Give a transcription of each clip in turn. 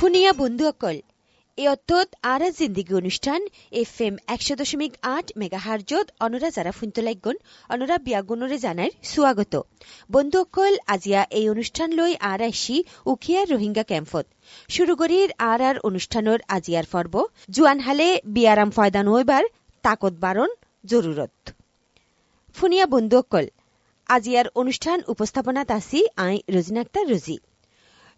ফুনিয়া বন্ধু অকল এই অত্যত আরা জিন্দিগি অনুষ্ঠান এফ এম একশো দশমিক আট মেগা হার্জত অনরা যারা ফুনতে লাগুন অনরা বিয়াগুণরে জানার সুয়াগত বন্ধু অকল আজিয়া এই অনুষ্ঠান লৈ আর আইসি উখিয়া রোহিঙ্গা ক্যাম্পত। শুরু করির আর আর অনুষ্ঠানের আজিয়ার পর্ব। জুয়ান হালে বিয়ারাম ফয়দান হইবার তাকত বারণ জরুরত ফুনিয়া বন্ধু অকল আজিয়ার অনুষ্ঠান উপস্থাপনাত আছি আই রোজিনা আক্তার রোজি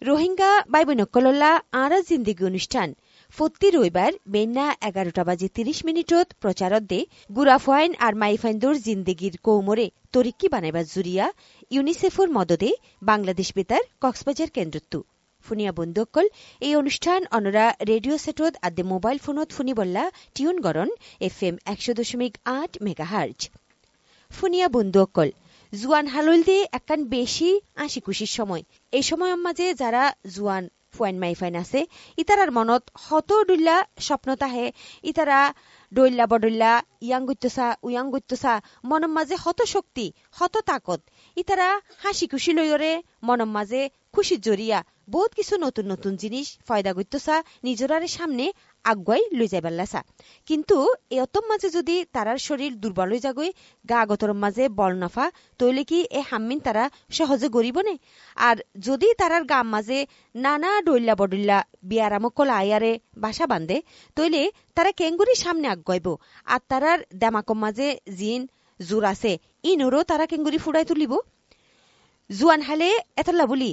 রোহিঙ্গা বাই বৈনকলল্লা আরা জিন্দিগি অনুষ্ঠান। ফত্তি রবিবার বেন্না এগারোটা বাজে তিরিশ মিনিটত প্রচারত দে গুরাফাইন আর মাইফাইন্দুর জিন্দেগির কৌমরে তরিক্কি বানাইবার জুরিয়া, ইউনিসেফর মদদে বাংলাদেশ বেতার কক্সবাজার কেন্দ্রত্তু ফুনিয়া বন্ধুকল এই অনুষ্ঠান অনরা রেডিও সেটত আদে মোবাইল ফোনত ফুনি বল্লা টিউন গরন এফ এম একশো দশমিক আট মেগাহার্জ। ফুনিয়া বন্ধুকল জুয়ান হালুল দিয়ে একখান বেশি আশি খুশির সময়। এই সময়ের মাঝে যারা জুয়ান ফুয়াইন মাইফাইন আছে, ইতারার মনত হত ডুল্লা স্বপ্ন তাহে। ইতারা ডইল্লা বডল্লা, ইয়াং গুত্তসা উয়াং গুত্তসা মনের মাঝে হত শক্তি, হত তাকত। ইতারা হাসি খুশি লইরে মনের মাঝে খুশি জড়িয়া বহুত কিছু নতুন নতুন জিনিস ফয়দা গুত্তসা নিজরারে সামনে আগুয়াই লই যাইবার লাসা কিন্তু এ অতম মাঝে যদি তারার শরীর দুর্বল হয়ে যাগই গা গতর মাঝে বল নাফা, তইলে কি এ হাম্মিন তারা সহজে গরিব নে আর যদি তারার গাম মাঝে নানা ডইল্লা বডল্লা বিয়ারামকল আয়ারে বাসা বান্ধে, তইলে তারা কেঙ্গুরি সামনে আগাইব আর তারার দেমাকম মাঝে জিন জোর আছে ইনরও তারা কেঙ্গুরি ফুড়াই তুলিব। জুয়ান হালে এতলা বলি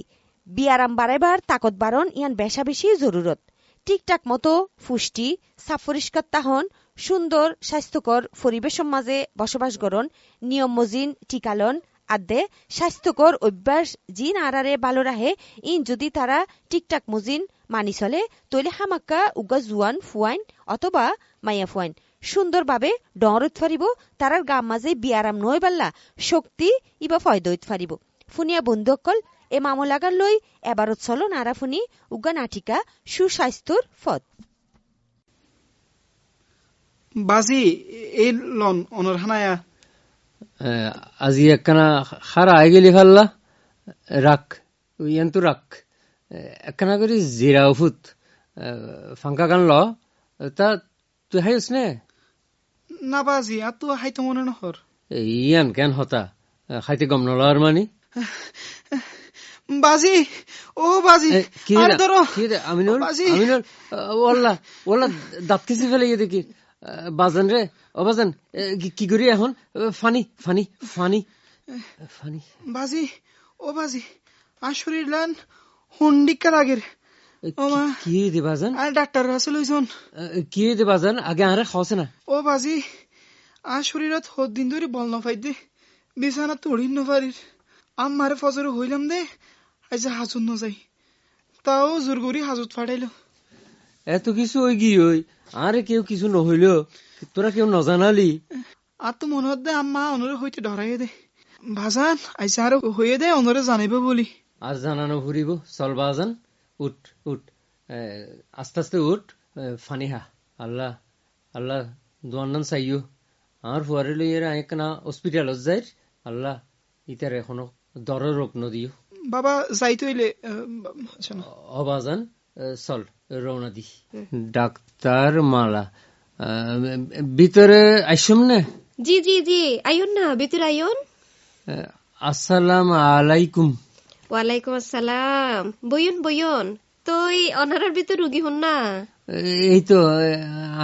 বিয়ারাম বাড়াইবার তাকত বারণ ইয়ান বেশা বেশি জরুরত ঠিকঠাক মতো পুষ্টি সাফ পরিষ্কার তাহন, সুন্দর, স্বাস্থ্যকর পরিবেশের মাঝে বসবাস করন, নিয়ম মজিন, টিকালন, আদে, স্বাস্থ্যকর অভ্যাস জিন আরারে ভালো রাহে, ইন যদি তারা ঠিকঠাক মজিন মানি চলে তৈলে হামাক্কা উগা জুয়ান, ফুয়াইন, অথবা মাইয়া ফুয়াইন। সুন্দরভাবে ডরত ফারিব, তারার গাম মাঝে বিয়ারাম নয় পাল্লা শক্তি ইবা ফয়দইত ফারিব। ফুনিয়া বন্ধুসকল এ মামলাগার লই এবারত চলো নারাফুনি উগা নাটিকা সুস্বাস্থ্যর ফত বাজি এই লন অনর হানায়া। আজি একখানা খারা আই গেলি ফাল্লা। রাখ ইয়ান্তু রাখ। একখানা করে জিরা উফুত। ফাঙ্কা গান ল। তা তুই হাইস নে? না বাজি আর তো হাইতো মনে নহর। ইয়ান কেন হতা? খাইতে গম নল আর মানি বাজি ও বাজি আরে ধরো? আমিনুল? আমিনুল? ওল্লা ওল্লা দাঁত কিসি ফেলে গিয়ে দেখি। বাজান রে ও বাজান কি- করি এখন? ফানি ফানি ফানি ফানি। বাজি ও বাজি লান হুন্ডিকা লাগের মা। কি- দে বাজান? আর ডাক্তার আছে লইছন কি দে বাজান? আগে আরে খাওয়াছে না। ও বাজি আর শরীরত হদ দিন ধরে বল না দে বিছানা তুড়িন নপারির আমারে ফজর হইলাম দে আজ হাজুত নযাই। তাও জোর করি হাজত ফাটাইলো। এত কিছু ওই কি ওই আরে কেউ কিছু নহইল তোরা কেউ নজানালি। আর তো মনে হত আম্মা অনরে হইতে ডরাইয়ে দে। ভাজান আইসা আরও হইয়ে দে অনরে জানাইব বলি। আর জানানো ফুরিব চল বাজান উঠ উঠ। আস্তে আস্তে উঠ। এ, ফানি হা আল্লাহ আল্লাহ দোয়ান্নান চাইও আর ফুয়ারে লই এর আইকনা হসপিটালত যাই আল্লাহ ইতার এখনও দর রোগ নদিও বাবা যাইতে হইলে অবাজান চল রওনা দি। ডাক্তার মালা। ভিতরে আইসম নে? জি জি জি আইন না ভিতরে আইন আসসালাম আলাইকুম। ওয়ালাইকুম আসসালাম। বইন বইন তুই অনারার ভিতর রুগী হন না? এই তো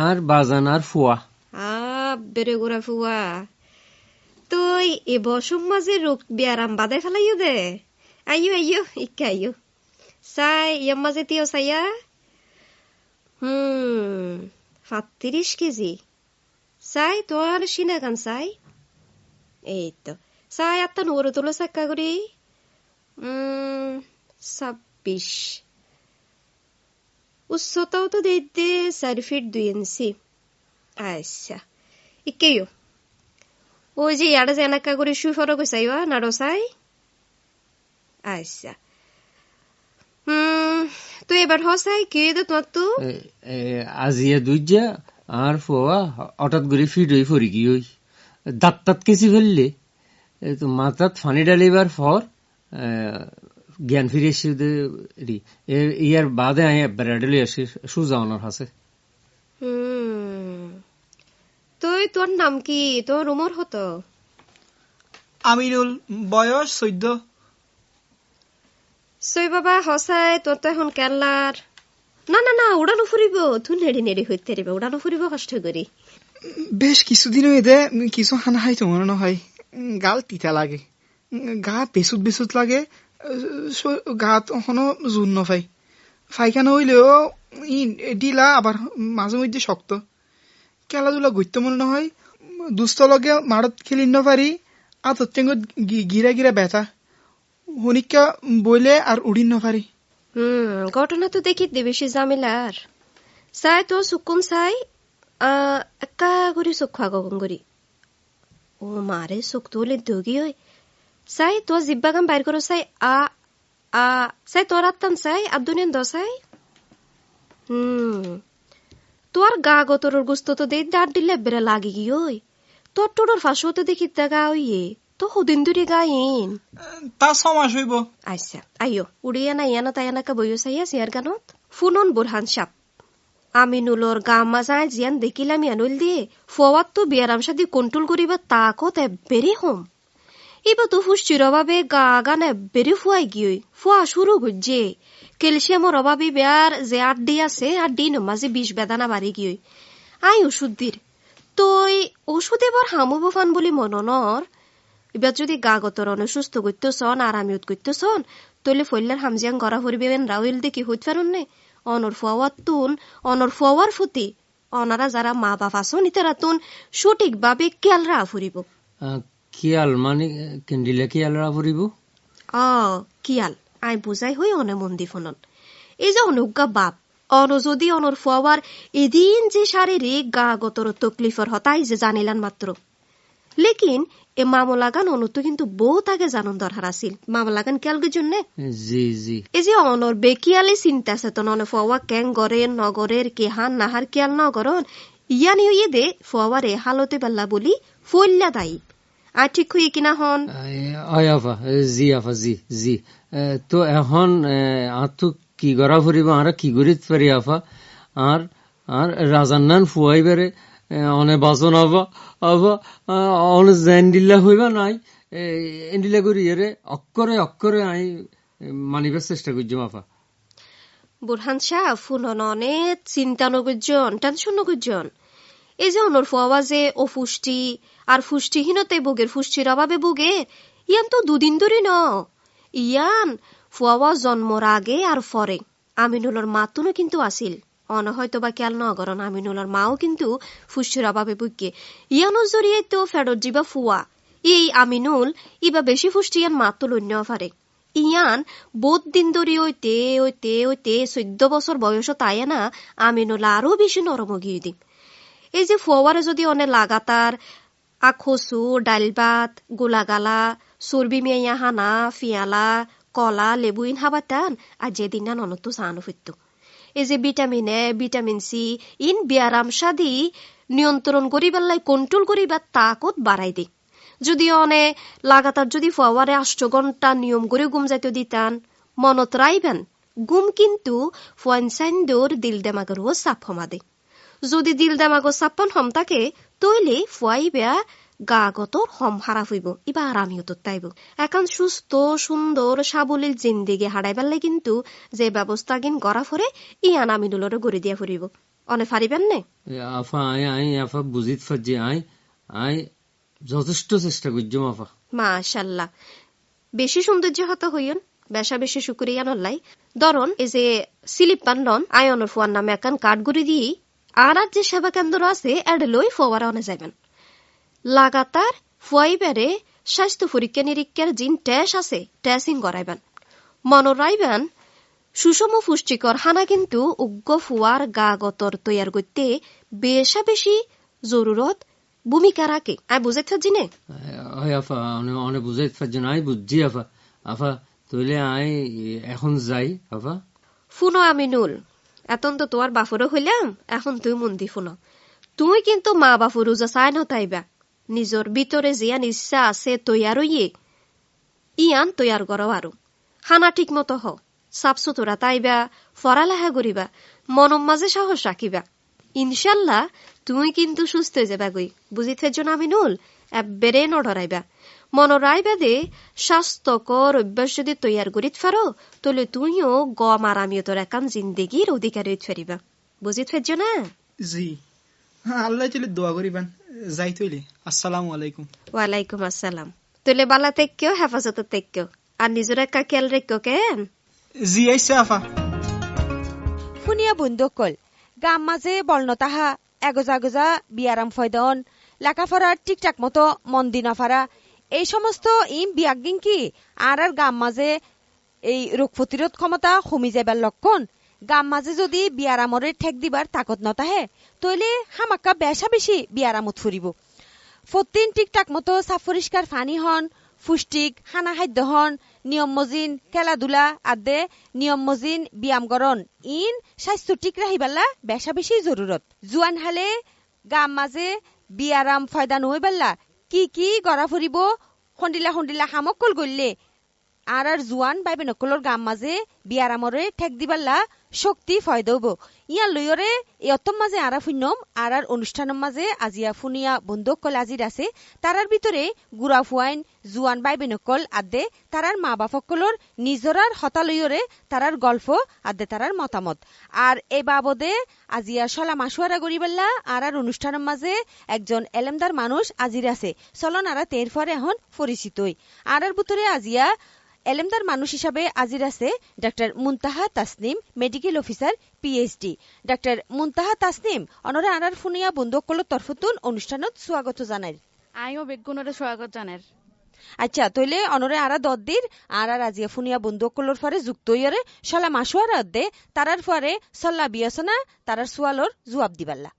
আর বাজান আর ফুয়া। আ বেরে গোড়া ফুয়া। তুই এ বসম মাঝে রোগ বিয়ারাম বাদাই ফেলাইও দে। আইও সাই ইয়ার মাঝে তিও সাইয়া হুম সাতত্রিশ কেজি সাই তোমার সিনা গান সাই এই তো সাই আত্মা নড়ে তোলো সাক্কা করি ছাব্বিশ উচ্চতাও তো দেখতে চারি ফিট দুই ইঞ্চি আচ্ছা ইকেও ওই যে ইয়াটা যে এনাকা করে শুই ফরো গৈছাইবা নাড়ো চাই আচ্ছা। হুম তুই এবার হসাই কি দে তোমার তো? আজিয়া দুইজা আর ফুয়া হঠাৎ করে ফিট হয়ে পড়ি কি ওই দাঁত তাত কেসি ফেললে। এ তো মাথাত ফানি ডালিবার এ, জ্ঞান ফিরে এসে ইয়ার বাদে আই বেড়াডে আসি সুজা অনার হাসে তুই তোর নাম কি? তোর উমর হতো আমিনুল বয়স চৈধ্য সই বাবা হসাই তোর তো এখন কেরলার না না না, উড়ানো ফুরিব তুই নেড়ি নেড়ি হইতে রিবে উড়ানো ফুরিব কষ্ট করি। বেশ কিছুদিন হইতে কিছু খানা খাইতো মনে নহয় গাল তিতা লাগে। গা বেচুত বেচুত লাগে গাত এখনও জোর নপাই ফাইখানা হইলেও ই ডিলা আবার মাঝে মধ্যে শক্ত। খেলাধুলা ঘুরতে মনে নহয় দুস্থ লগে মারত খেলি নপারি আতর টেঙ্গত গিরা গিরা ব্যথা। হনিকা বইলে আর উড়ি নপারি হুম, ঘটনা তো দেখি বেশি জামিলার চাই তো সুকুম চাই একা করে চোখ খোৱা গগন কৰি ও মাৰে চোখটো হলে দগি হয় চাই তোৰ জিব্বা কাম বাইর করো চাই আ আ চাই তোর আত্তান চাই আব্দুনিয়ান দ চাই হুম, তোর গা গতরের গুস্ত তো দেই দাঁত দিলে বেড়ে লাগি গি ওই। তোর টোটোর ফাঁসো তো দেখি গা ওইয়ে। তো হুদিন দুরি গাইন তা ছমাস হইব আচ্ছা আইও উড়িয়া না ইয়ানা তায়ানাকা বইও চাইয়া সিয়ার গানত ফুনন বুরহান সাপ আমিনুলর গাম মাজায় জিয়ান দেখিলাম ইয়ানুল দিয়ে ফওয়াত তো বিয়ারাম সাদি কন্ট্রোল করিবা তাকত বেরি হোম ইবা তো ফুসচির অভাবে গা গান বেরি ফুয়াই গিয়ে ফুয়া শুরু গুজে ক্যালসিয়ামর অভাবে বেয়ার যে আড্ডি আছে আড্ডি নমাজে বিষ বেদানা বাড়ি গিয়ে আই ওষুধ দির তই ওষুধ এবার হামুব ফান বুলি মননৰ এবার যদি গা গতর অসুস্থ করতে সন আর আমি করতে সন তলে ফল্লার হামজিয়াং গড়া ফুরিবেন রাউল দেখি হইত পারুন নে অনর ফুয়ার তুন অনর ফুয়ার ফুতি। অনারা যারা মা বাপ আসন ইতারা তুন সঠিকভাবে কেলরা ফুরিব। কিয়াল মানে কেন্দিলে কিয়ালরা ফুরিব? অ কিয়াল আই বুজাই হই অনে মন্দি ফোনন এই যে অনুজ্ঞা বাপ অন যদি অনর ফুয়ার এদিন যে শারীরিক গা গতর তকলিফর হতাই যে জানিলান মাত্র। লেকিন এ মামলাগান অনুত কিন্তু বহুত আগে জানন দরকার আছিল। মামলাগান কেলগে জন্যে? জি জি। এই যে অনর বেকিয়ালে চিন্তা চেতন অনে ফুয়া কেং গরেন নগরের কেহান নাহার কেয়াল নগরন ইয়ানি ইয়ে দে ফুয়ারে হালতে পাল্লা বলি ফল্লা দায়ী আর ঠিক হয়ে কিনা হন? হয় আফা জি আফা জি জি। তো এখন আর তো কি করা ফুরিব আর কি করিত পারি আফা? আর আর রাজান্নান ফুয়াই বেড়ে অনে বাজন আবা আবা অনে জেন্ডিল্লা হইবা নাই এন্ডিলা করি এরে অক্ষরে অক্ষরে আই মানিবার চেষ্টা করছি আফা বুরহান শাহ ফুনন অনেক চিন্তা নগুজন টেনশন নগুজন এই যে অনর ফুয়া যে, ও পুষ্টি আর পুষ্টিহীনতে বুগের পুষ্টির অভাবে বুগে, ইয়ান তো দুদিন ধরে ন। ইয়ান ফুয়া জন্মর আগে আর পরে আমিনুলর মাতুনও কিন্তু আছিল অন হয়তো বা খেয়াল নগরন আমিনুলর মাও কিন্তু পুষ্টির অভাবে বুগে ইয়ানো জড়িয়ে তো ফেরত যিবা ফুয়া। এই আমিনুল ইবা বেশি পুষ্টি ইয়ান মাতুল অন্য পারে ইয়ান বহুত দিন ধরে ওইতে ওইতে ওইতে চৈধ্য বছর বয়সত আয়া না, আমিনুল আরও বেশি নরম গিয়ে দিম। এই যে ফোয়ারে যদি অনে লাগাতার আখসু ডাইল ভাত গোলাগালা, চর্বি মিয়া হানা, ফিয়ালা, কলা, লেবু ইন হাবাতান, আর যেদিন না ননতো সানো ফিরত এই যে ভিটামিন এ, ভিটামিন সি, ইন ব্যায়াম সাদি নিয়ন্ত্রণ করি পেলাই কন্ট্রোল করিবার তাকত বাড়াই দিই। যদি অনে লাগাতার যদি ফওয়ারে আষ্ট ঘণ্টা নিয়ম করে ঘুম যাইতে দিতান, মনত রাইবেন, ঘুম কিন্তু ফুয়ানসাইন্দোর দিল দেমাগরও চাপ হমাদে যদি দিল দেমাগো চাপ্পন হম তাকে তৈলে ফুয়াই বেয়া গা গতর হম হারা হইব ইবা আরামিও তো তাইব। এখন সুস্থ সুন্দর সাবলীল জিন্দিগি হারাই পেলে কিন্তু যে ব্যবস্থা গিন গড়া ফরে ইয়ান আমিনুলরে গড়ি দিয়া ফুরিব। অনে ফারিবেন নে? আফা I I Apa বুঝিত fuzzy I I যথেষ্ট চেষ্টা করছি আফা। মাশাল্লাহ। বেশি সৌন্দর্য হত হইয়ন বেশা বেশি শুকুরিয়া নল্লাই। দরন এই যে সিলিপ পানলন আয়নের ফুয়ার নামে একান কাঠ গুড়ি দিয়ে আর যে সেবা কেন্দ্র আছে এডে লই ফোয়ারা অনে যাবেন লাগাতার ফুয়াই বেড়ে স্বাস্থ্য পরীক্ষা নিরীক্ষার জিন টেস আছে টেসিং করাইবেন। মনত রাইবেন সুষম পুষ্টিকর হানা কিন্তু উগ্র ফুয়ার গা গতর তৈয়ার করতে বেশা বেশি জরুরত ভূমিকা রাখে। আই বুঝে থাকি নে? আফা অনে- অনে বুঝাইত ফাজি আই বুঝছি আফা। আফা তইলে আই এখন যাই আফা। ফুনো আমিনুল এতন তো তোমার বাফরও হইলাম এখন তুই মন্দি ফুনো। তুই কিন্তু মা বাফর উজা চাই নতাইবা নিজর ভিতরে জিয়ান ইচ্ছা আছে তৈয়ার ইয়ে ইয়ান তৈয়ার করো আরও হানা ঠিক মতো হ সাফ সুতরা তাইবা ফরালেহা করিবা মনম মাঝে সাহস রাখিবা ইনশাল্লাহ তুমি কিন্তু সুস্থ হয়ে যাবা গই বুঝিত ফেজন আমি নুল এব্বেরে নডরাইবা মনরাইবা দে স্বাস্থ্যকর অভ্যাস যদি তৈয়ার করিত ফারো তাহলে তুইও গম আরামিয়তর একান জিন্দেগির অধিকারী হইতে পারিবা বুঝিত ফেজ না জি আল্লাহ চলে দোয়া করিবেন। যাই তৈলে আসসালামু আলাইকুম। ওয়ালাইকুম আসসালাম। তুলে বালা তেক্কেও হেফাজত তেক্কেও আর নিজের একা খেয়াল রেখো কেন জি আইসা আফা। ফুনিয়া গাম মাঝে বলনতাহা এগোজা এগোজা বিয়ারাম ফয়দন। লেখাপড়ার ঠিকঠাক মতো মন দি নাফারা। এই সমস্ত ইম বিয়াগিন কি আর আর গাম মাঝে এই রোগ প্রতিরোধ ক্ষমতা কমি যাবার লক্ষণ। গাম মাঝে যদি বিয়ারামরে ঠেক দিবার তাকত নতাহে, তইলে হামাক্কা বেশা বেশি বিয়ারামত ফুরিব। ফতিন ঠিকঠাক মতো সাফ পরিষ্কার ফানি হন পুষ্টিক খানা খাদ্য হন, নিয়ম মজিন খেলাধুলা আদে, নিয়ম মজিন ব্যায়াম করন ইন স্বাস্থ্য ঠিক রাহিবাল্লা বেশা বেশি জরুরত। জুয়ান হালে গাম মাঝে বিয়ারাম ফয়দা নই পাল্লা কি কি গড়া ফুরিব খন্ডিলা খন্ডিলা হামকল গললে আর আর জুয়ান বাইবে নকলর গাম মাঝে বিয়ারামরে ঠেক দিবাল্লা শক্তি ফয়দব ইয়ার লইয়রে এতম মাঝে আরা ফুন্নম আর আর অনুষ্ঠানের মাঝে আজিয়া ফুনিয়া বন্ধুকল আজির আছে। তারার ভিতরে গুড়া ফুয়াইন জুয়ান বাইবে নকল আদে তারার মা বাপকলর নিজরার হতা লইয়রে তারার গল্প, আদে তারার মতামত। আর এ বাবদে আজিয়া সলা মাসুয়ারা গরিবাল্লা আর আর অনুষ্ঠানের মাঝে একজন এলেমদার মানুষ আজির আছে। চলন আরা তের ফরে এখন পরিচিতই আর আর ভিতরে আজিয়া এলেমদার মানুষ হিসাবে আজির আছে doctor Muntaha Tasnim medical officer PhD. Doctor Muntaha Tasnim অনরা আনার ফুনিয়া বন্ধুসকলৰ তরফতুন অনুষ্ঠানত স্বাগত জানাই আইও বেগুনরে স্বাগত জানের আচ্ছা তইলে অনরে আরা দদ্দির আর আর আজিয়া ফুনিয়া বন্ধুসকলৰ ফারে যুক্ত ইয়রে সলা মাসুয়ার অদ্দে তারার ফারে সল্লা বিয়সনা তারার সোয়ালর জবাব দিবাল্লা।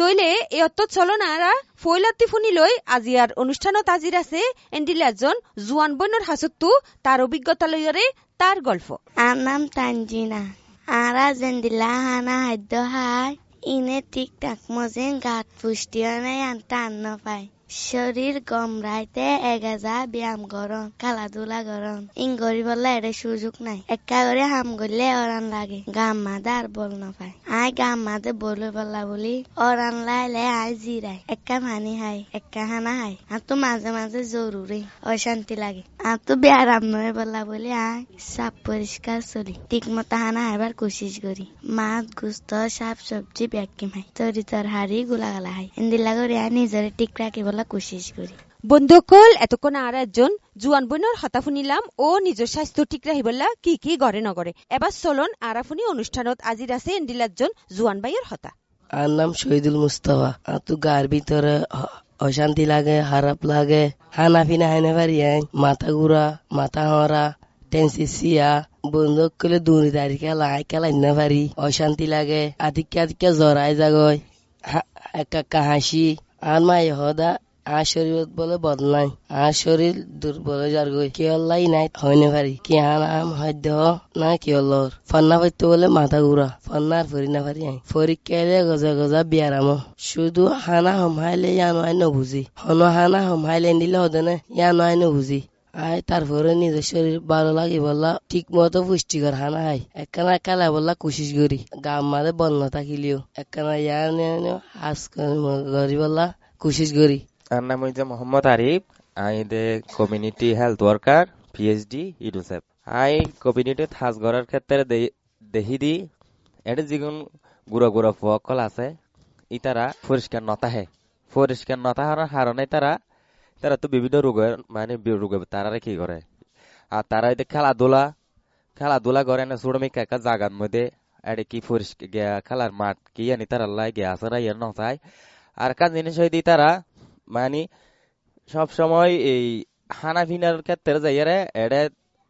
তইলে এই অত্ত চলনারা ফৈলাতি ফুনি লৈ আজি আর অনুষ্ঠানত আজির আছে এন্ডিলে একজন জুয়ান বইনৰ তাৰ তার অভিজ্ঞতা লইয়রে তার গল্প। আর নাম তানজিনা। আরা জেন্দিলা হানা খাদ্য খাই ইনে ঠিক টাক মজেন গাত পুষ্টি নাই আন্তা আন্ন পায় শরীর গম রাইতে এগাজা ব্যায়াম গরম খেলাধুলা গরম ইন গরিবল্লা এর সুযোগ নাই। একা করে হাম গলে অরান লাগে। গাম মাদে আর বল না পায় আই গাম মাদে বলে বললা বলি অরান লাইলে আই জিরাই একা ভানি হাই, একা হানা হাই। আর তো মাঝে মাঝে জরুরি অশান্তি লাগে। আর তো ব্যায়াম নয় বললা বলি আই সাপ পরিষ্কার চলি। ঠিক মতো হানা হাইবার কোশিস করি মাছ গুস্ত শাক সবজি ব্যাগকিম হাই। তরি তরহারি গুলা গালা হাই। ইন্দিলা করে আই নিজরে ঠিক রাখি বলা কোশিস করি। বন্ধুসকল এতক্ষণ আর একজন জুয়ান বইনৰ হতা শুনিলাম। ও নিজৰ স্বাস্থ্য ঠিক ৰাখিবলা কি কি গড়ে নগৰে এবাৰ চলন আৰাফুনি অনুষ্ঠানত আজিৰ আছে এন্ডিল একজন জুৱান বাইৰ হতা আর নাম শহীদুল মুস্তফা। তো গার ভিতরে অশান্তি লাগে খারাপ লাগে। হানা ফিনা হাইনে পারি আই। মাথা ঘুরা মাথা হরা টেন্সিসিয়া বন্ধুক কলে দূরি দাঁড়ি খেলা আই খেলা না পারি অশান্তি লাগে আদিকে আদিকে জরাই একা একা হাসি আর মাই হদা আর শরীর বলে বদলাই। আর শরীর দুর্বল যার গই কি হল্লাই নাই, হইনে পারি। কি হান আম হদ্য না কি হল্লর ফন্না পাইতে বলে মাথা ঘুরা। ফন্নার ফরি না পারি আই। পরীক্ষাইলে গজা গজা বিয়ারাম। শুধু হানা হমাইলে ইয়ানো আই নবুঝি। হন হানা হমাইলে দিলে হদে না ইয়ানো আই নবুঝি। আই, তারপরে নিজের শরীর ভালো লাগি বললা ঠিক মতো পুষ্টিকর হানা হাই একখানা খেলা বললা কোশিস করি। গাম মারে বন্য থাকিলিও। একখানা ইয়ান হাস করি বললা কোশিস করি। আর নাম হইছে মোহাম্মদ আরিফ। আই দে কমিউনিটি হেলথ ওয়ার্কার পিএইচডি ইডুসেফ আই কমিউনিটি সাজ গড়ার ক্ষেত্রে দেহি দি, এটা যিগুন গুড়া গুড়া ফকল আছে, ই ইতারা পরিষ্কার নতাহে পরিষ্কার নতাহার কারণে তারা তারা তো বিভিন্ন রোগের মানে রোগে তারা কি করে? আর তারা এতে খেলাধুলা খেলাধুলা করে না মেয়ে একটা জাগার মধ্যে। এটা কি পরিষ্কার খেলার মাঠ কি জানি তারা লাই গিয়া আছে ইয়ে নচায়। আর কাজ জিনিস হইদি তারা মানে সব সময় এই হানা ফিনার ক্ষেত্রে যাইয়ারে এড়ে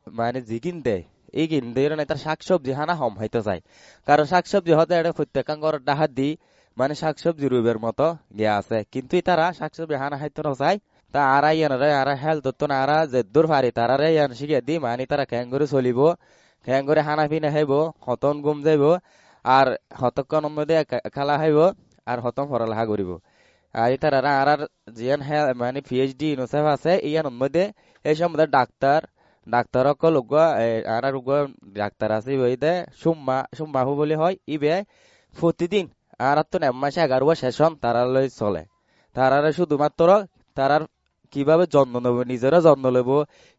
মানে জিগিন দেয় এই দেয় না তার শাকসবজি হানা হম হইতে চায় কারণ শাকসবজি হতে এড়ে প্রত্যেকাঙ্গর ডাহাত দি মানে শাকসবজি রুবের মতো গিয়া আছে। কিন্তু তারা শাকসবজি হানা হাইতে না চায় তা আরা ইয়ান রে, আরা হেলথ তো না, আরা যে দূর পারি তারা রে ইয়ান শিখে দি মানে তারা করে চলিব করে হানা ফিনা খাইব হতন গুম যাইব, আর হতক্ষণ মধ্যে খেলা খাইব আর হতম পড়ালেখা করিব। আর তারা আর আর জিয়ান হ্যাঁ মানে পিএইচডি ইউনিসেফ আছে, ইয়ান মধ্যে এই ডাক্তার ডাক্তার অকল উগুয়া আর আর ডাক্তার আছে দে সুম্মা, সুম্মাহু বলে হয়, ইবে প্রতিদিন আর তো এক মাসে এগারো সেশন তারা লই চলে। তারারে শুধুমাত্র তারার কীভাবে যত্ন নেব? নিজেরা যত্ন নেব।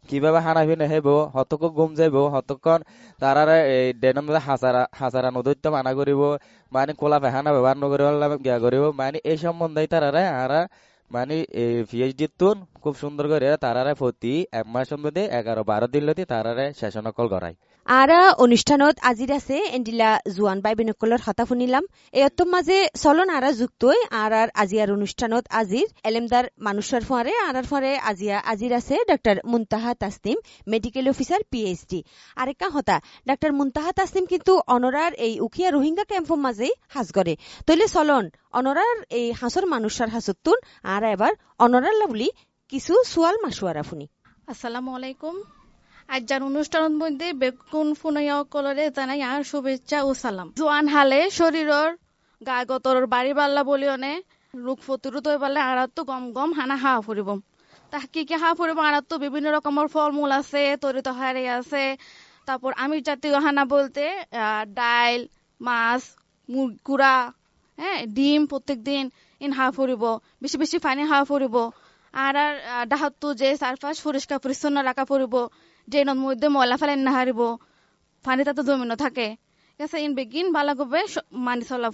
কীভাবে হানাফিনে হেব হতক ঘুম যাইব? হতক্ষণ তারারে এই ডেনের মধ্যে হাজারা হাজারা নদৈত্য মানা করিব। মানে কোলা পেহানা ব্যবহার নকরিব গিয়া করিব। মানে এই সম্বন্ধে তারারে আর মানে এই পিএইচডি তুন খুব সুন্দর করে তারারে প্রতি এক মাসের মধ্যে এগারো বারো দিন লতি তারারে সেশন কল করায়। আরা অনুষ্ঠানত আজির আছে এন্ডিলা জোৱান বাই বেনকলৰ হতা শুনিলাম এয়ত্তম মাঝে চলন আরা যুক্তই আর আজিয়ার অনুষ্ঠানত আজির এলেমদার মানুষের ফোয়ারে আরার ফোয়ারে আজিয়া আজির আছে doctor Muntaha Tasnim medical officer PhD. আরেকা হতা ডক্টর মুনতাহা তাসনিম কিন্তু অনরার এই উখিয়া রোহিঙ্গা ক্যাম্পর মাঝে হাজ করে তৈলে চলন অনরার এই হাঁসর মানুষের হাসুতুন আর এবার অনরার লাভলি কিছু সোয়াল মাসুয়ারা শুনি। আসসালামু আলাইকুম। আজ্জার অনুষ্ঠানের মধ্যে বেগুন ফুনাইয়া কলরে জানাই আর শুভেচ্ছা ও সালাম। জোয়ান হালে শরীরের বাড়ি বাল্লা বলিওনে রোগ প্রতিরোধ হয়ে পারলে আর গম গম হানা হাওয়া ফুরিব। কি হাওয়া ফুরিব তো বিভিন্ন রকমের ফলমূল আছে তরিত হারে আছে। তারপর আমিষ জাতীয় হানা বলতে ডাইল মাছ গুড়া হ্যাঁ ডিম প্রত্যেক দিন ইন হাওয়া ফুরিব বেশি বেশি পানি হাওয়া ফুরিব। আর আর আহ, ডাহাতো যে চারপাশ পরিষ্কার পরিচ্ছন্ন রাখা পড়িব ড্রেনের মধ্যে ময়লা ফেলেন না হারিব পানি তাতে জমিনো থাকে। আছে ইন বেগিন বালা গবে মানি চলা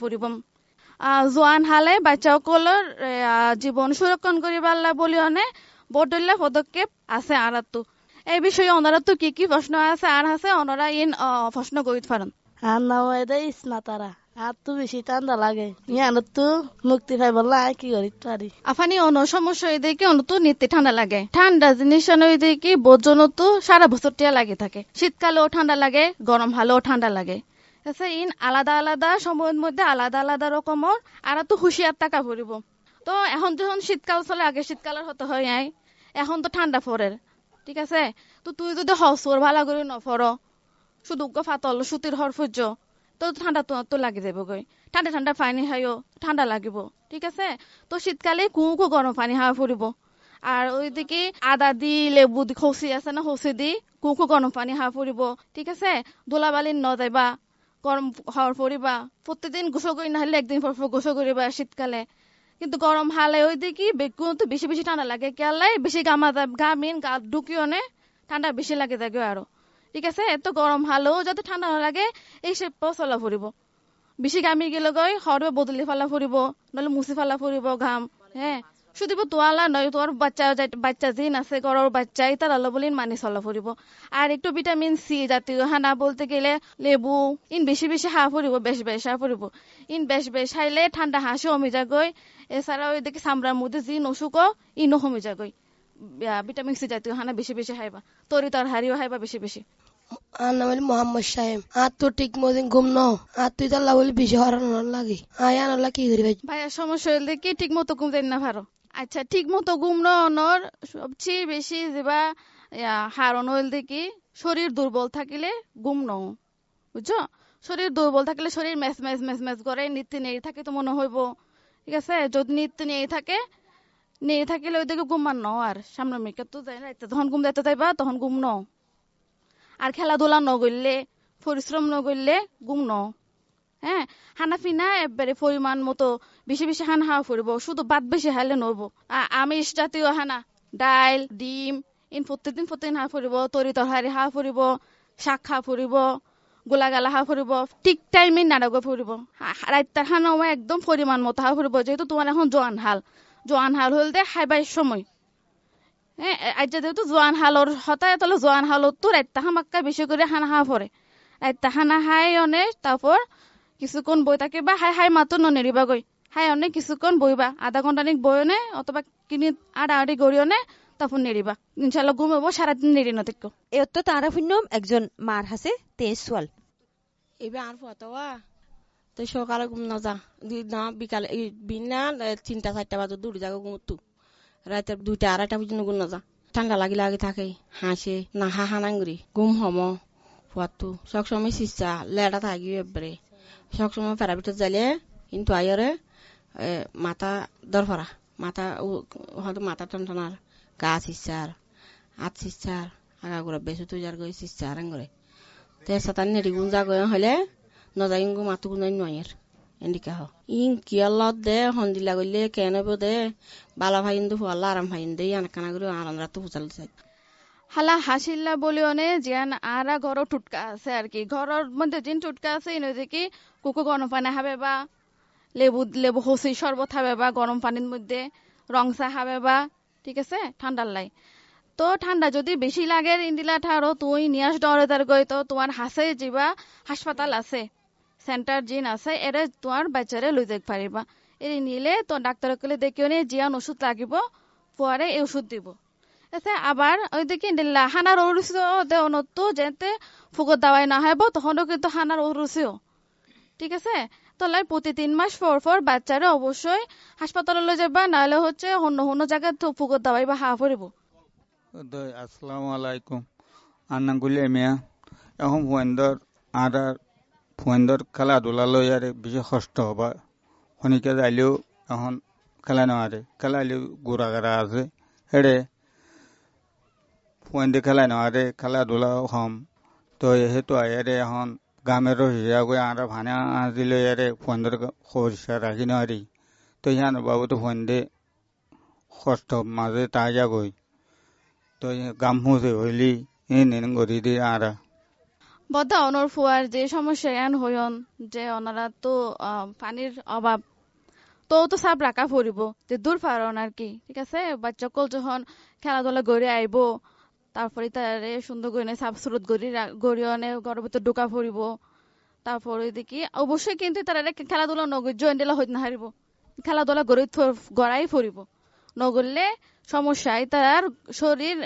আহ, জোয়ান হালে বাচ্চাসকলৰ আহ, জীবন সুরক্ষণ করি পারলা বলি অনে বদল্য পদক্ষেপ আছে আর তো এই বিষয়ে ওনারা তো কি কি প্রশ্ন আছে আর আছে ওনারা ইন প্রশ্ন করিত পারেন আর তারা আর তো বেশি ঠান্ডা লাগে। ইয়ানত তো মুক্তি পাই বললা কি করি পারি আফানি, অন্য সমস্যা এই দেখে অন্য তো নিতে ঠান্ডা লাগে। ঠান্ডা জিনিস ওই দেখি তো সারা বছর টিয়া লাগে থাকে। শীতকালেও ঠান্ডা লাগে গরম হালেও ঠান্ডা লাগে। আচ্ছা ইন আলাদা আলাদা সময়ের মধ্যে আলাদা আলাদা রকমের, আর তো হুঁশিয়ার টাকা পড়িব। তো এখন যখন শীতকাল চলে, আগে শীতকালের হতে হয় নাই। এখন তো ঠান্ডা পড়ে ঠিক আছে? তো তুই যদি হসর ভালো করে নফর শুধু ফাতল সুতির হর ফুজ তো ঠান্ডা তো লাগি যাব গই ঠান্ডা ঠান্ডা পানি খাইও ঠান্ডা লাগিব ঠিক আছে তো শীতকালে কুঁ কু গরম পানি খাওয়া ফুরিব আর ওইদিকে আদা দি লেবু দি খসি আছে না খসি দি কুঁ কু গরম পানি খাওয়া ফুরিব ঠিক আছে দোলাবালি ন যাইবা গরম হওয়ার পরিবা প্রত্যেকদিন গোসল করি না হলে একদিন পর পর গোসল করিবা শীতকালে কিন্তু গরম হালে ওই দেখি বেগুন তো বেশি বেশি ঠান্ডা লাগে কেলাই বেশি গামা যায় গা মিন গা ঢুকিও নে ঠান্ডা বেশি লাগে যাগে আরও ঠিক আছে? এত গরম, হালেও যাতে ঠান্ডা না লাগে, এই সে চলা ফুরিব বেশি গামি গেলে গই হরবে বদলি ফালা ফুরিব নহলে মুছি ফালা ফুরিব ঘাম হ্যাঁ শুধু তোয়ালা নয় তোর বাচ্চা বাচ্চা জিন আছে ঘরের বাচ্চা তার আলো বলিন মানি চলা ফুরিব আর একটু ভিটামিন সি জাতীয় হানা বলতে গেলে লেবু, ইন বেশি বেশি হা ফুরিব বেশ বেশ হা ফুরিব ইন বেশ বেশ খাইলে ঠান্ডা হাসি কমে যাগই এছাড়া ওই দেখি চামড়ার মধ্যে যি নসুক ইনো কমে যাগই ভিটামিন সি জাতীয় হানা বেশি বেশি খাইবা তরি তর হারিও খাইবা বেশি বেশি আর নাম হলো মোহাম্মদ সাহেব আর তো ঠিক মতন ঘুম ন আর তুই তাল্লা বলি বেশি হরানোর লাগে। আয় আনাল্লা, কি করি ভাই? ভাইয়া, সমস্যা হইলে কি ঠিক মতো ঘুম দেন না পারো আচ্ছা ঠিক মতো ঘুম নর সবচেয়ে বেশি যেবা হারণ হইল দেখি শরীর দুর্বল থাকিলে ঘুম নও। বুঝছ? শরীর দুর্বল থাকলে শরীর ম্যাচ ম্যাচ ম্যাচ ম্যাচ করে, নিত্য নেই থাকে তো মনে হইব। ঠিক আছে? যদি নিত্য নেই থাকে, নেই থাকিলে ওই দিকে ঘুমান ন আর। সামনে মেকে তো যাই না তখন ঘুম যাইতে যাইবা, তখন ঘুম ন আর খেলাধুলা নগরলে পরিশ্রম নগরলে ঘুম ন। হ্যাঁ হানা ফিনা এবারে পরিমাণ মতো বেশি বেশি হানা হাওয়া ফুরব শুধু বাদ বেশি হাইলে নব আমিষ জাতীয় হানা, ডাইল, ডিম, ইন প্রত্যেকদিন প্রত্যেকদিন হাওয়া ফুরিব তরি তরকারি হাওয়া ফুরিব শাক খাওয়া ফুরিব গোলা গালা হাওয়া ফুরিব ঠিক টাইমে নাড়াগ ফুরিব রাইতার হানাও একদম পরিমাণ মতো হাওয়া ফুরিব যেহেতু তোমার এখন জোয়ান হাল। জোয়ান হাল হল দে হাইবাই সময়। হ্যাঁ আজ যেহেতু জোয়ান হালর হতায় তাহলে জোয়ান হালত তো রাইতা হামাক্কা বেশি করে হানা হাওয়া পরে রাইতা হানা হাই অনেক তারপর কিছুক্ষণ বই থাকে বা হাই হাই মাত্র ননেরিবা গই হাই অনেক কিছুক্ষণ বইবা আধা ঘণ্টা নিক বইনে অথবা কিনি আড়া আড়ি গড়িয়নে তখন নেরিবা ইনশাল্লাহ ঘুমাবো সারাদিন নেরি না দেখো এত তারা শুনলাম একজন মার হাসে তে সোয়াল এবার আর ফতোয়া তো সকালে ঘুম না যা দুই না বিকালে এই বিনা তিনটা চারটা বাজে দূরে যাগো ঘুমতু রাতে দুইটা আড়াইটা পর্যন্ত না যা ঠান্ডা লাগি লাগি থাকে, হাসে, না হা হানাঙ্গুরি ঘুম হম ফুয়াতু সবসময় সিসা, লেডা থাকি এবারে। সব সবসময় প্যারাবিটে যাইলে কিন্তু আইরে মাথা দরফরা। মাথা হয়তো মাথা টনটনার, গা সিসার, হাত সিসার, আগা করে বেশি যার গই সিস্তে আরাং করে তে সাতান নেড়ি যা গয় হলে নজাই গু মাতু গুন নয়ের। এন্ডিকা হ ইন কি আল্লাহ দে হন্দিলা গইলে কেন দে বালা ভাই ইন্দু আল্লাহ আরাম ভাই ইন্দু ইয়ান কানা করে আরাম রাত ফুচাল চাই হালা হাসিল্লা বলিওনে জিয়ান আরা ঘর টুটকা আছে আর কি ঘরের মধ্যে জিন টুটকা আছে ইনো যে কি কুকু গরম পানি খাবে বা লেবু লেবু হসি শরবত খাবে বা গরম পানির মধ্যে রং চা খাবে বা ঠিক আছে ঠান্ডার লাই তো ঠান্ডা যদি বেশি লাগে ইন্দিলা ঠারো তুই নিয়াস ডরে তার গই তো তোমার হাসে যাবা হাসপাতাল আছে সেন্টার জিন আছে এরে তোমার বাচ্চারে লই যাক পারিবা এর নিলে তো ডাক্তার কলে দেখিও নে জিয়ান ওষুধ লাগিব পরে এই ওষুধ দিব। এতে আবার ওই দেখি হানার ওরুসিও দে অনত্য যেতে ফুকত দাওয়াই না হইব তখনও কিন্তু হানার ওরুসিও ঠিক আছে? তাহলে প্রতি তিন মাস পর পর বাচ্চারা অবশ্যই হাসপাতালে যাবা, নাহলে হচ্ছে অন্য অন্য জায়গায় তো ফুকত দাওয়াই বা হা পড়িব আসসালামু আলাইকুম। আন্নাগুলি মিয়া এখন ফুয়েন্দর আর ফুয়েন্দর খেলাধুলা লই আর বেশি কষ্ট হবা। খনিকে যাইলেও এখন খেলা নেওয়ারে খেলাইলেও গোড়াগাড়া আছে। হেড়ে ফুয়েন্দে খেলা নেওয়ারে খেলাধুলা হম তো সেইটো আয়ারে এখন গামের হিসা গৈ আর ভানে ফুয়েন্দর খরিসা রাখি নেওয়ারি তো ইয়ান বাবু তো ফুয়েন্দে কষ্ট মাঝে তাজা গই তো গাম হুসে হইলি এ নেন গরি দি আরা বদা অনর ফুয়ার যে সমস্যা এন হইন যে ওনারা তো পানির অভাব। তো তো সাপ রাখা পড়িব যে দূর পারন আর কি, ঠিক আছে? বাচ্চা কল যখন খেলাধুলা গড়ে আইব, তারপরে তারে সুন্দর করে সাপ স্রোত গড়ি গড়ি অনে ঘরের ভিতর ঢোকা পড়িব তারপরে দেখি, অবশ্যই কিন্তু তারা খেলাধুলা নগর জয়েন দিলা হইতে না হারিব। খেলাধুলা গড়ে গড়াই পড়িব নগরলে সমস্যায় তার শরীর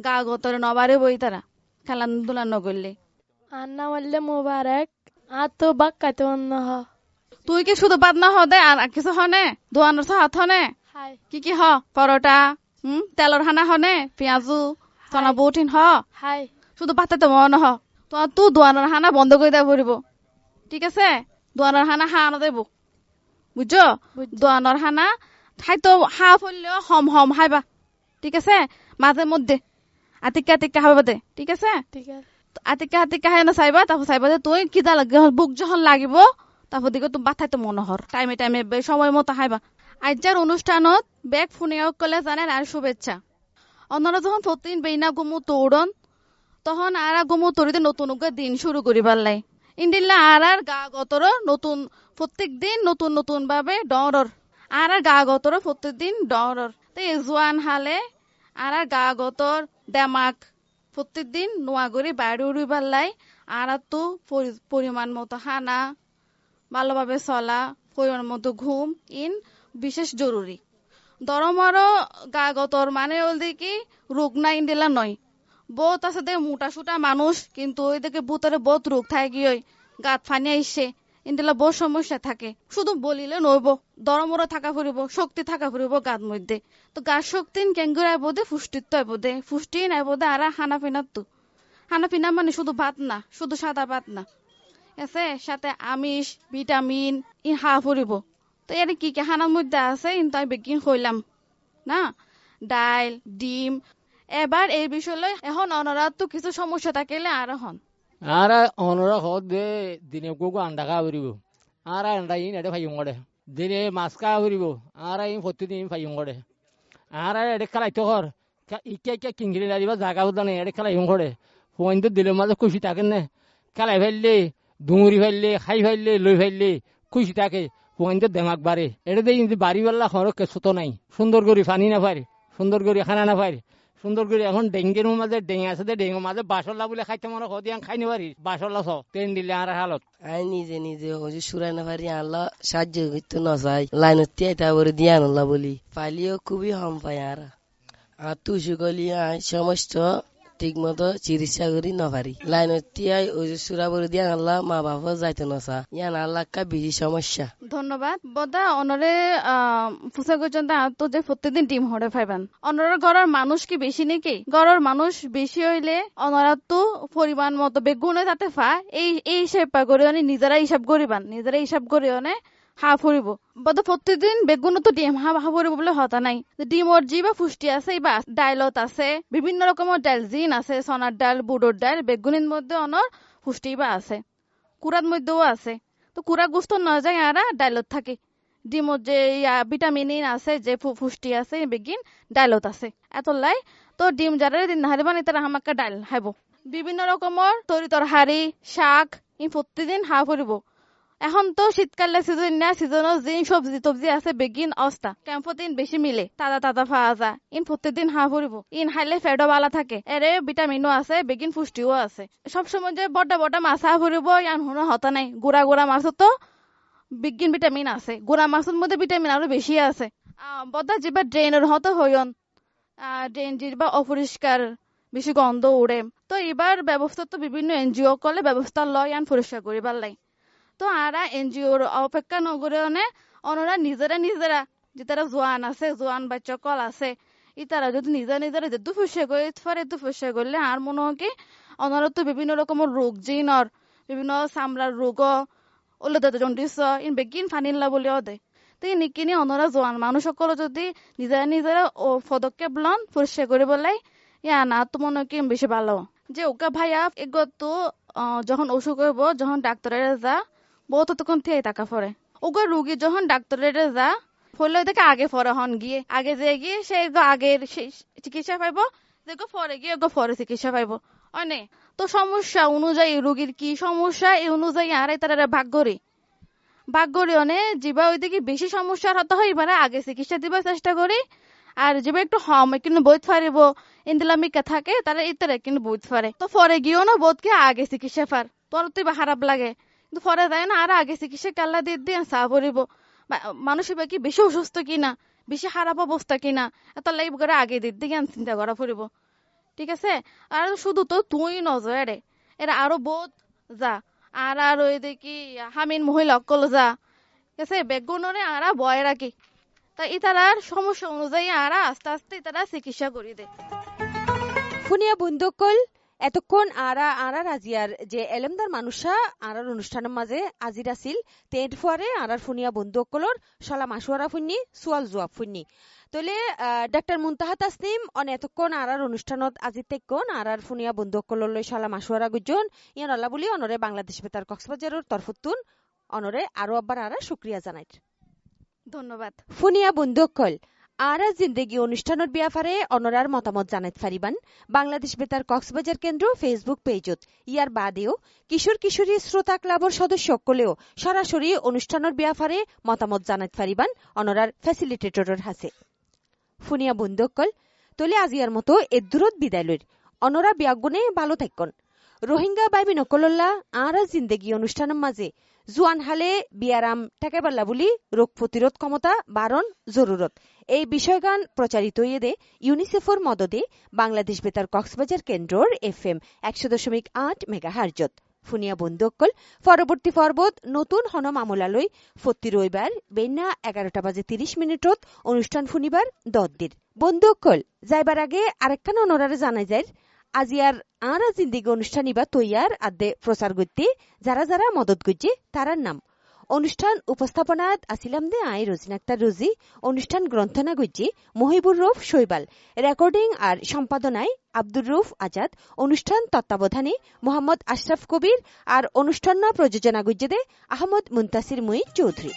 গা গতরে নবারে বই তারা, খেলাধুলা নগরলে আন্না মারলে মোবারক। আর তো বাক কাতে অন্য হ। তুই কি শুধু বাদ না হদে আর কিছু হনে দোয়ানোর তো হাত হনে কি কি হ? পরোটা হুম তেলর হানা হনে পেঁয়াজু চনা বউঠিন হ? হাই শুধু পাতাতে মন হ। তো তু দোয়ানোর হানা বন্ধ করে দেওয়া পড়িব। ঠিক আছে? দোয়ানোর হানা হানা দেব। বুঝছ? দোয়ানোর হানা খাইতো হা ফললেও হম হম হাইবা। ঠিক আছে? মাঝে মধ্যে। আতিকা আতিকা হাইবা দে। ঠিক আছে? ঠিক আছে। আতিকা আতিকা হাই না চাইবা তারপর চাইবা যে তুই লাগে বুক যখন লাগিব তারপর দিকে তুমি বাথাইতে মনে হর টাইমে টাইমে সময় মতো হাইবা। আজ্জার অনুষ্ঠানত বেগ ফোনেও কলে জানেন আর শুভেচ্ছা। অন্যরা যখন প্রতিদিন বেইনা গুমু তৌড়ন তখন আর গুমু তরিতে নতুন দিন শুরু করিবার লাই। ইন্দিল্লা আর আর গা গতর নতুন প্রত্যেক দিন নতুন নতুন ভাবে ডরর আর আর গা গতর প্রত্যেক দিন ডরর তো জোয়ান হালে আর আর গা গতর দেমাক প্রত্যেক দিন নোয়া করে বাইরে উড়িবার লাই আর তো পরি- পরিমাণ মতো হানা, ভালোভাবে চলা, পরিমাণ মতো ঘুম, ইন বিশেষ জরুরি। দরমারও গা গতর মানে হল কি রোগ না ইন্দিলা নয়। বহুত আছে দে মোটা সুটা মানুষ, কিন্তু ওই দিকে বুতরে বহুত রোগ থাকে ওই, গাত ফানি আইসে। ইন্দিলা বহু সমস্যা থাকে। শুধু বলিলে নইব দরমরও থাকা ফুরিব, শক্তি থাকা ফুরিব গাত মধ্যে। তো গার শক্তি কেঙ্গুর আইব দে পুষ্টিত্ব আইব দে পুষ্টি আইব দে আর হানা পিনার তো হানা পিনা মানে শুধু ভাত না, শুধু সাদা ভাত না। আছে সাথে আমিষ, ভিটামিন ই হা ফুরিব। তো এর কি কি হানার মধ্যে আছে কিন্তু আমি বেগিন হইলাম না? ডাইল, ডিম। এবার এই বিষয়ে এখন অনরাত তো কিছু সমস্যা থাকিলে আর হন। দে দিনে গোগো আন্ডা খা হরিব আর আন্ডা ইন এডে ফাইম গড়ে দিনে মাছ খা হরিব আর ইন প্রতিদিন ফাইম গড়ে আর এডে খেলাই তো কর ইকে ইকে কিংগিরি লাগিবা জাগা উদানে এডে খেলাই গড়ে ফোন তো দিলে মাঝে খুশি থাকেন না খেলাই ফেললে ডুঙুরি ফেললে খাই ফেললে লই ফেললে খুশি থাকে ফোন তো দেমাক বাড়ে এটা দিয়ে কিন্তু বাড়ি বেলা খরচ নাই সুন্দর করে পানি না পারে সুন্দর করে খানা না পারে সুন্দর করে এখন ডেঙ্গের মাঝে ডেঙ্গে আছে ডেঙ্গু মাঝে বাসল্লা বলে খাইতে মনে হদি খাই নি পারি বাসল্লা ছ ট্রেন দিলে আর হালত। আই নিজে নিজে ওই সুরাই না পারি আল্লাহ সাহায্য করতে না চাই লাইনত এটা বলে দিয়া আনল্লা বলি। পালিও খুবই হম পাই আর আর তুই গলি আয় সমস্ত ঠিক মতো চিকিৎসা করি না পারি লাইনত তিয়াই সুরা বলে দিয়া আনল্লা মা বাবা যাইতে না চা ইয়ান আল্লাহ কা বেশি সমস্যা ধন্যবাদ বদা অনরে ফুসা পর্যন্ত তো যে প্রত্যেকদিন ডিম হরে ফাইবান অনরের ঘরের মানুষ কি বেশি নাকি ঘরের মানুষ বেশি হইলে অনরা তো পরিমাণ মতো বেগুনে তাতে ফা এই এই হিসাব পা করে নিজেরা হিসাব করিবান নিজেরা হিসাব করে অনে হাঁহ ফুৰিব। বদ প্ৰতিদিন বেগুনতো ডিম হাঁহ ফুৰিব বুলি হতা নাই। ডিমৰ যি বা পুষ্টি আছে বা ডাইলত আছে, বিভিন্ন রকমের ডাল জিন আছে সোনার ডাল বুড়োর ডাল বেগুনের মধ্যে অনর পুষ্টি বা আছে। কুড়ার মধ্যেও আছে। তো কুড়া গুস্ত না যায় আর ডাইলত থাকে। ডিমত যে ভিটামিন আছে, যে পুষ্টি আছে বেগিন ডাইলত আছে। এত লাই তো ডিম যারা দিন হারি বানি তারা হামাকা ডাইল খাইব। বিভিন্ন রকমের তরি তরহারি শাক, ই প্রতিদিন হাঁহ ফুরিব এখন তো শীতকালে সিজন না সিজনের যে সবজি টবজি আছে, বেগিন, অস্তা। ক্যাম্পতিন বেশি মিলে, তাজা তাজা পাওয়া যায়। ইন প্রত্যেকদিন হাঁহ ফুরিব ইন হাইলে ফেডো বালা থাকে। এরে ভিটামিনও আছে, বেগিন পুষ্টিও আছে। সবসময় যে বড় বড় মাছ হাঁহ ফুরিব ইয়ান হুনো হতা নাই। গুড়া গুড়া মাছও তো বিজ্ঞান ভিটামিন আছে। গুড়া মাছের মধ্যে ভিটামিন আরও বেশি আছে। বদা যেবা ড্রেনের হতো হইন ড্রেন যেবা অপরিষ্কার বেশি গন্ধ উড়ে তো এবার ব্যবস্থা তো বিভিন্ন এনজিও কলে ব্যবস্থা লয় আন পরিষ্কার করিবার লাই তো আরা এনজিওর অপেক্ষা নগরে অনে অনরা নিজেরা নিজেরা যে তারা জোয়ান আছে জোয়ান বাচ্চা কল আছে। ই তারা যদি নিজে নিজেরা যেহেতু ফুসে করে পারে তো ফুসে করলে আর মনে হয় কি? অনারা তো বিভিন্ন রকমের রোগ জিনর বিভিন্ন চামড়ার রোগ ওলে দাদা জন্ডিস ইন বেগিন ফানিল্লা বলিও দে। তো এই নিকিনি অনরা জোয়ান মানুষ সকল যদি নিজেরা নিজেরা ও পদক্ষেপ লন পরিষ্কার করে বলাই ইয়া না তো মনে হয় বেশি ভালো যে ওকা ভাইয়া এগত যখন অসুখ হইব যখন ডাক্তারের যা বহুত তখন থেকে টাকা পরে ওগো রুগী যখন ডাক্তারের যা ফলে দেখে আগে পরে হন গিয়ে। আগে যে গিয়ে সে আগের চিকিৎসা পাইব দেখো পরে গিয়ে ওগো পরে চিকিৎসা পাইব। অনে তো সমস্যা অনুযায়ী রুগীর কি সমস্যা, এই অনুযায়ী আর তারা ভাগ করি ভাগ করি অনে যিবা ওইদিকে বেশি সমস্যার হতে হয় এবারে আগে চিকিৎসা দিবার চেষ্টা করি আর যেবা একটু হম কিন্তু বইত পারিব ইন্দিলামিকা থাকে তারা ইতারে কিন্তু বইত পারে তো পরে গিয়েও না বোধকে আগে চিকিৎসা পার তোর তুই খারাপ লাগে। কিন্তু পরে দেয় না, আর আগে চিকিৎসা কাল্লা দিয়ে দিয়ে চা পড়িব মানুষের বাকি বেশি অসুস্থ কিনা বেশি খারাপ অবস্থা কিনা এত লাইভ করে আগে দিয়ে দিয়ে চিন্তা করা পড়িব ঠিক আছে? আর শুধু তো তুই নজরে এরা আরও বহুত যা আর আর ওই দেখি হামিন মহিলা অকল যা। ঠিক আছে? বেগুনরে আরা বয় রাখি তা ইতারার সমস্যা অনুযায়ী আরা আস্তে আস্তে ইতারা চিকিৎসা করি দে। ফুনিয়া বন্ধুকল এতক্ষণ আরা আরার আজিয়ার যে এলেমদার মানুষা আরার অনুষ্ঠানের মাঝে আজির আছিল তেট ফুয়ারে আরার ফুনিয়া বন্ধুসকলর সলা মাসুয়ারা ফুন্নি সুয়াল জুয়াব ফুন্নি। তলে ডাক্তার মুন্তাহা তাসনিম অন এতক্ষণ আরার অনুষ্ঠানত আজি তেক্ষণ আরার ফুনিয়া বন্ধু বন্ধুসকললৈ সলা মাসুয়ারা গুজন ইয়ান আল্লাহ বলি অনরে বাংলাদেশ বেতার কক্সবাজারের তরফতুন অনরে আরও আবার আরা শুক্রিয়া জানাই ধন্যবাদ। ফুনিয়া বন্ধু বন্ধুসকল আরা জিন্দেগি অনুষ্ঠানের ব্যাপারে অনরার মতামত জানাইত ফারিবান। বাংলাদেশ বেতার কক্সবাজার কেন্দ্র ফেসবুক পেজত। ইয়ার বাদেও কিশোর কিশোরী শ্রোতা ক্লাবর সদস্য সকলেও সরাসরি অনুষ্ঠানের ব্যাপারে মতামত জানাইত ফারিবান অনরার ফ্যাসিলিটেটরের হাসে ফুনিয়া বন্ধুসকল তলে আজিয়ার মতো এদূরত বিদায় লইর। অনরা বিয়াগুনে ভালো থাকুন রোহিঙ্গা বাইবি নকলল্লা আরা জিন্দেগি অনুষ্ঠানের মাঝে জুয়ান হালে বিয়ারাম ঠেকাইবাল্লা বলি রোগ প্রতিরোধ ক্ষমতা বারণ জরুরত এই বিষয়গান প্রচারিত ইয়েদে ইউনিসেফর মদদে বাংলাদেশ বেতার কক্সবাজার কেন্দ্রর এফ এম একশো দশমিক আট মেগা হার্জত ফুনিয়া বন্ধুকল পরবর্তী পর্বত নতুন হন মামলালৈ ফতি রবিবার বেন্না এগারোটা বাজে তিরিশ মিনিটত অনুষ্ঠান শুনিবার দদ্দির। বন্ধুকল যাইবার আগে আরেকখান অনরারে জানাই যায় আজিয়ার আরা জিন্দিগি অনুষ্ঠান ইবা তৈয়ার আদে প্রচার করতে যারা যারা মদত করছে তারার নাম। অনুষ্ঠান উপস্থাপনাত আসিলাম দে আই রোজিন আক্তার রোজি অনুষ্ঠান গ্রন্থনা গুজি মহিবুর রৌফ শৈবাল। রেকর্ডিং আর সম্পাদনায় আব্দুর রৌফ আজাদ। অনুষ্ঠান তত্ত্বাবধানে মোহাম্মদ আশরাফ কবির আর অনুষ্ঠান প্রযোজনা গুজ্জেদে আহমদ মুন্তাসির মুই চৌধুরী